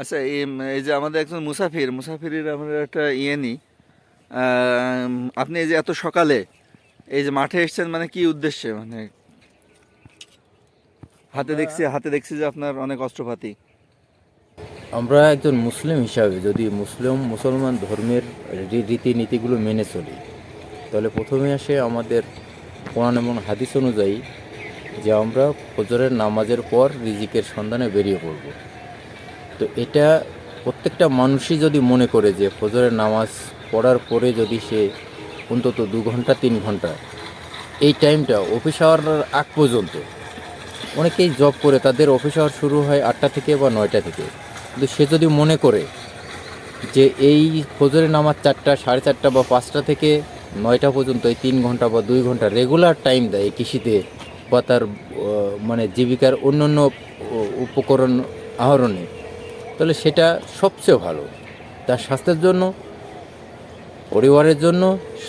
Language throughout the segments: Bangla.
আচ্ছা এই যে আমাদের একজন মুসাফির মুসাফিরের আমরা একটা ইয়ে নিই। আপনি এই যে এত সকালে এই যে মাঠে এসছেন মানে কি উদ্দেশ্যে? মানে হাতে দেখছি হাতে দেখছি যে আপনার অনেক অস্ত্রপাতি। আমরা একজন মুসলিম হিসাবে যদি মুসলিম মুসলমান ধর্মের রীতিনীতিগুলো মেনে চলি তাহলে প্রথমে আসে আমাদের কোরআন এবং হাদিস অনুযায়ী যে আমরা ফজরের নামাজের পর রিজিকের সন্ধানে বেরিয়ে পড়ব। তো এটা প্রত্যেকটা মানুষই যদি মনে করে যে ফজরের নামাজ পড়ার পরে যদি সে অন্তত দু ঘণ্টা, তিন ঘণ্টা, এই টাইমটা অফিস আওয়ার আগ পর্যন্ত, অনেকেই জব করে, তাদের অফিস আওয়ার শুরু হয় আটটা থেকে বা নয়টা থেকে। কিন্তু সে যদি মনে করে যে এই ফজরের নামাজ চারটা, সাড়ে চারটা বা পাঁচটা থেকে নয়টা পর্যন্ত, এই তিন ঘণ্টা বা দুই ঘণ্টা রেগুলার টাইম দেয় কৃষিতে বা তার মানে জীবিকার অন্য অন্য উপকরণ আহরণে তাহলে সেটা সবচেয়ে ভালো। তার স্বাস্থ্যের জন্য, পরিবারের জন্য,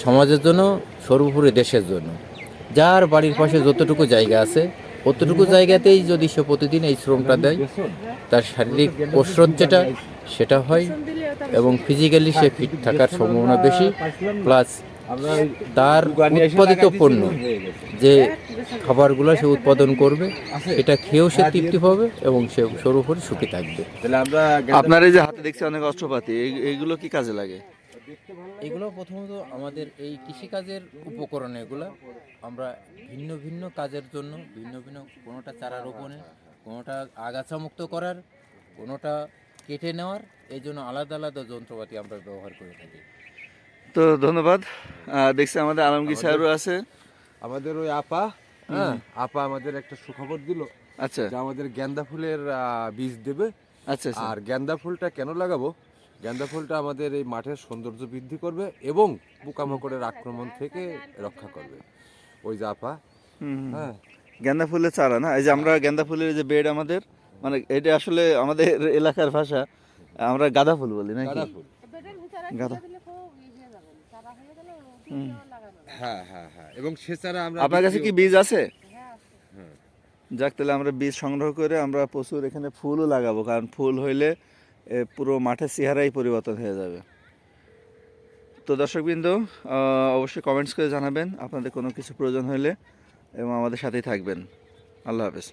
সমাজের জন্য, সর্বোপরি দেশের জন্য। যার বাড়ির পাশে যতটুকু জায়গা আছে, অতটুকু জায়গাতেই যদি সে প্রতিদিন এই শ্রমটা দেয়, তার শারীরিক কসরত যেটা, সেটা হয় এবং ফিজিক্যালি সে ফিট থাকার সম্ভাবনা বেশি প্লাস তার উৎপাদিত পণ্য যে খাবারগুলো সে উৎপাদন করবে এটা খেয়েও সে তৃপ্তি পাবে এবং সে সর্বোপরি সুখী থাকবে। তাহলে আমরা আপনার এই যে হাতে দেখছি অনেক অস্ত্রপাতি এই- এইগুলো কি কাজে লাগে? এগুলো প্রথমত আমাদের এই কৃষিকাজের উপকরণ এগুলো। আমরা ভিন্ন ভিন্ন কাজের জন্য ভিন্ন ভিন্ন কোনোটা চারা রোপণে কোনোটা আগাছা মুক্ত করার কোনোটা কেটে নেওয়ার এই জন্য আলাদা আলাদা যন্ত্রপাতি আমরা ব্যবহার করে থাকি। তো ধন্যবাদ। দেখছি আমাদের আলমগীর সাহেবও আছে। আমাদের ওই আপা হ্যাঁ আপা আমাদের একটা সুখবর দিল আচ্ছা। যে আমাদের গেন্দা ফুলের বীজ দেবে। আচ্ছা আচ্ছা। আর গেন্দা ফুলটা কেন লাগাবো? গেন্দা ফুলটা আমাদের এই মাঠের সৌন্দর্য বৃদ্ধি করবে এবং পোকামাকড়ের আক্রমণ থেকে রক্ষা করবে। ওই যে আপা। হ্যাঁ। গেন্দা ফুলের চারা না? এই যে আমরা গেন্দা ফুলের যে বেড আমাদের মানে এটা আসলে আমাদের এলাকার ভাষা আমরা গাঁদা ফুল বলি নাকি? গাঁদা ফুল। গাঁদা। হ্যাঁ হ্যাঁ হ্যাঁ। এবং সেচারা আমরা আপনার কাছে কি বীজ আছে? হ্যাঁ। যাক তাহলে আমরা বীজ সংগ্রহ করে আমরা প্রচুর এখানে ফুলও লাগাবো কারণ ফুল হইলে পুরো মাঠের চেহারাই পরিবর্তন হয়ে যাবে। তো দর্শকবৃন্দ অবশ্যই কমেন্টস করে জানাবেন। আপনাদের কোনো কিছু প্রয়োজন হলে এবং আমাদের সাথেই থাকবেন। আল্লাহ হাফেজ।